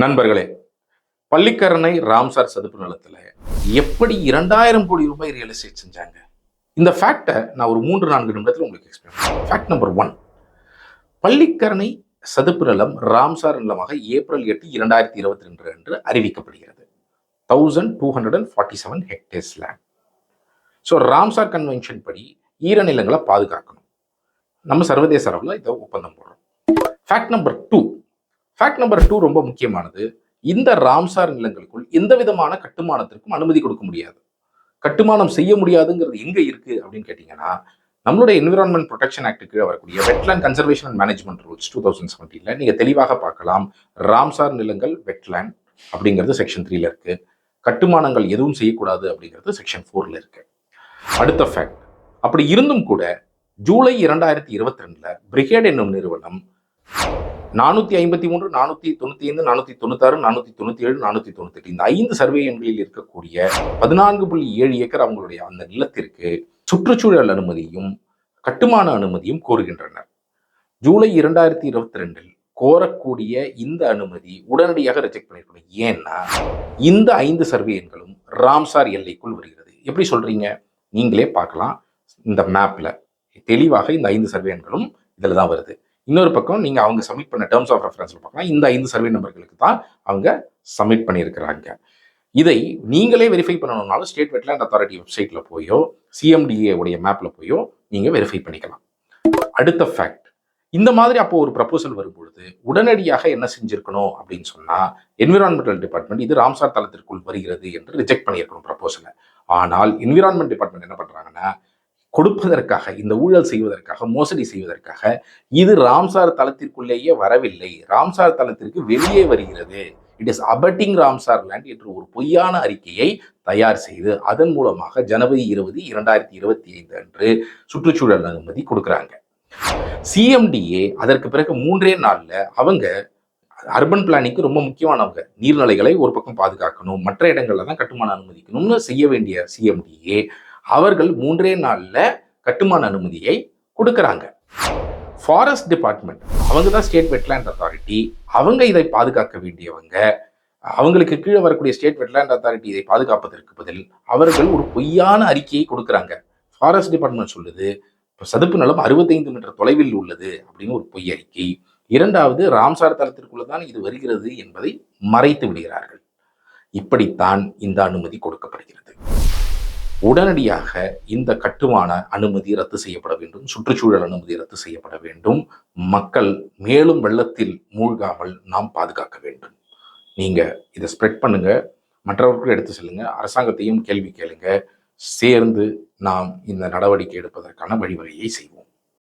நண்பர்களே பள்ளிக்கரணை ராம்சார் சதுப்பு நிலத்தில் எப்படி இரண்டாயிரம் கோடி ரூபாய் ரியல் எஸ்டேட் செஞ்சாங்க? இந்த ஃபேக்டை நான் ஒரு மூன்று நான்கு நிமிடத்தில் உங்களுக்கு explain fact number one Pallikaranai சதுப்பு நிலம் ராம்சார் நிலமாக ஏப்ரல் எட்டு இரண்டாயிரத்தி இருபத்தி ரெண்டு அன்று அறிவிக்கப்படுகிறது. Thousand two hundred and forty seven hectares land so Ramsar convention படி ஈரநிலங்களை பாதுகாக்கணும். நம்ம சர்வதேச அளவில் இதை ஒப்பந்தம் போடுறோம். Fact number two fact number two ரொம்ப முக்கியமானது. இந்த ராம்சார் நிலங்களுக்குள் எந்த விதமான கட்டுமானத்திற்கும் அனுமதி கொடுக்க முடியாது. கட்டுமானம் செய்ய முடியாதுங்கிறது எங்க இருக்கு அப்படின்னு கேட்டிங்கன்னா நம்மளுடைய என்விரான்மெண்ட் ப்ரொடெக்ஷன் ஆக்ட் கீழே வரக்கூடிய wetland conservation and management rules two thousand செவன்டீனில் நீங்க தெளிவாக பார்க்கலாம் ராம்சார் நிலங்கள் வெட்லேண்ட் அப்படிங்கிறது செக்ஷன் த்ரீல இருக்கு. கட்டுமானங்கள் எதுவும் செய்யக்கூடாது அப்படிங்கிறது செக்ஷன் ஃபோர்ல இருக்கு. அடுத்த ஃபேக்ட் அப்படி இருந்தும் கூட ஜூலை இரண்டாயிரத்தி இருபத்தி ரெண்டுல பிரிகேட் என்னும் நிறுவனம் நானூத்தி ஐம்பத்தி மூன்று நானூத்தி தொண்ணூத்தி ஐந்து நானூத்தி தொண்ணூத்தாறு நானூத்தி தொண்ணூத்தி ஏழு நானூத்தி தொண்ணூத்தெட்டு. இந்த ஐந்து சர்வே எண்களில் இருக்கக்கூடிய பதினான்கு புள்ளி ஏழு ஏக்கர் அவங்களுடைய அந்த நிலத்திற்கு சுற்றுச்சூழல் அனுமதியும் கட்டுமான அனுமதியும் கோருகின்றனர். ஜூலை இரண்டாயிரத்தி இருபத்தி ரெண்டில் கோரக்கூடிய இந்த அனுமதி உடனடியாக ரிஜெக்ட் பண்ணிருக்கணும் ஏன்னா இந்த ஐந்து சர்வே எண்களும் ராம்சார் எல்லைக்குள் வருகிறது. எப்படி சொல்றீங்க? நீங்களே பார்க்கலாம். இந்த மேப்ல தெளிவாக இந்த ஐந்து சர்வே எண்களும் இதில் தான் வருது. இன்னொரு பக்கம் நீங்கள் அவங்க சப்மிட் பண்ண டேர்ம்ஸ் ஆஃப் ரெஃபரன்ஸில் பார்க்கலாம். இந்த ஐந்து சர்வே நம்பர்களுக்கு தான் அவங்க சப்மிட் பண்ணியிருக்கிறாங்க. இதை நீங்களே வெரிஃபை பண்ணணும்னாலும் ஸ்டேட் வெட்லேண்ட் அத்தாரிட்டி வெப்சைட்டில் போயோ சிஎம்டிஏ உடைய மேப்பில் போயோ நீங்கள் வெரிஃபை பண்ணிக்கலாம். அடுத்த ஃபேக்ட் இந்த மாதிரி அப்போ ஒரு ப்ரப்போசல் வரும்பொழுது உடனடியாக என்ன செஞ்சிருக்கணும் அப்படின்னு சொன்னால் என்விரான்மெண்டல் டிபார்ட்மெண்ட் இது ராம்சார் தளத்திற்குள் வருகிறது என்று ரிஜெக்ட் பண்ணியிருக்கணும் ப்ரப்போசலை ஆனால் என்விரான்மெண்ட் டிபார்ட்மெண்ட் என்ன பண்ணுறாங்கன்னா கொடுப்பதற்காக இந்த ஊழல் செய்வதற்காக மோசடி செய்வதற்காக இது ராம்சார் தளத்திற்குள்ளேயே வரவில்லை. ராம்சார் தளத்திற்கு வெளியே வருகிறது. It is abutting Ramsar land என்று ஒரு பொய்யான அறிக்கையை தயார் செய்து அதன் மூலமாக ஜனவரி இருபது இரண்டாயிரத்தி இருபத்தி ஐந்து அன்று சுற்றுச்சூழல் அனுமதி கொடுக்குறாங்க. சிஎம்டிஏ அதற்கு பிறகு மூன்றே நாள்ல அவங்க அர்பன் பிளானிங்க்கு ரொம்ப முக்கியமானவங்க. நீர்நிலைகளை ஒரு பக்கம் பாதுகாக்கணும் மற்ற இடங்கள்ல தான் கட்டுமான அனுமதிக்கணும்னு செய்ய வேண்டிய சிஎம்டிஏ அவர்கள் மூன்றே நாளில் கட்டுமான அனுமதியை கொடுக்குறாங்க. ஃபாரஸ்ட் டிபார்ட்மெண்ட் அவங்க தான் ஸ்டேட் வெட்லேண்ட் அத்தாரிட்டி அவங்க இதை பாதுகாக்க வேண்டியவங்க. அவங்களுக்கு கீழே வரக்கூடிய ஸ்டேட் வெட்லேண்ட் அத்தாரிட்டி இதை பாதுகாப்பதற்கு பதில் அவர்கள் ஒரு பொய்யான அறிக்கையை கொடுக்குறாங்க. ஃபாரஸ்ட் டிபார்ட்மெண்ட் சொல்லுது இப்போ சதுப்பு நிலம் அறுபத்தைந்து மீட்டர் தொலைவில் உள்ளது அப்படின்னு ஒரு பொய் அறிக்கை. இரண்டாவது ராம்சார் தளத்திற்குள்ள தான் இது வருகிறது என்பதை மறைத்து விடுகிறார்கள். இப்படித்தான் இந்த அனுமதி கொடுக்கப்படுகிறது. உடனடியாக இந்த கட்டுமான அனுமதி ரத்து செய்யப்பட வேண்டும் சுற்றுச்சூழல் அனுமதி ரத்து செய்யப்பட வேண்டும். மக்கள் மேலும் வெள்ளத்தில் மூழ்காமல் நாம் பாதுகாக்க வேண்டும். நீங்கள் இதை ஸ்ப்ரெட் பண்ணுங்கள் மற்றவர்களுக்கும் எடுத்து செல்லுங்க. அரசாங்கத்தையும் கேள்வி கேளுங்க. சேர்ந்து நாம் இந்த நடவடிக்கை எடுப்பதற்கான வழிவகையை செய்வோம்.